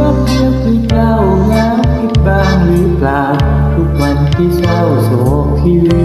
รักเธอคือเจ้านะคิดบ้างหรือเปล่า ทุกวันที่เศร้าโศกที่วี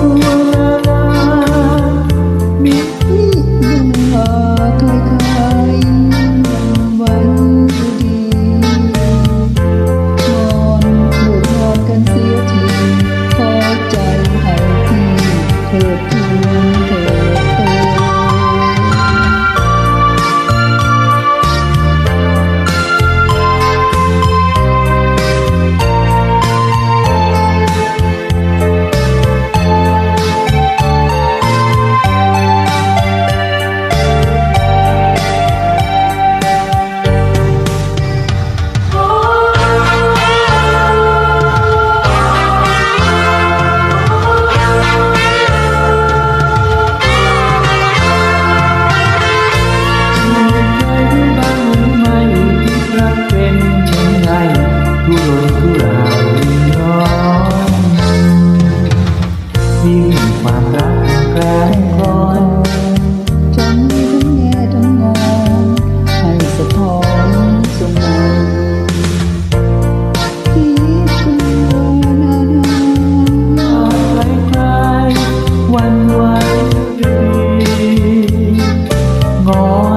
กุหลาบกุร้อนยิ่งความรักกลร้อนทั้งแง่ทั้งงอให้สะท้อนสมองที่คุณรานไกลวันวันดีงอ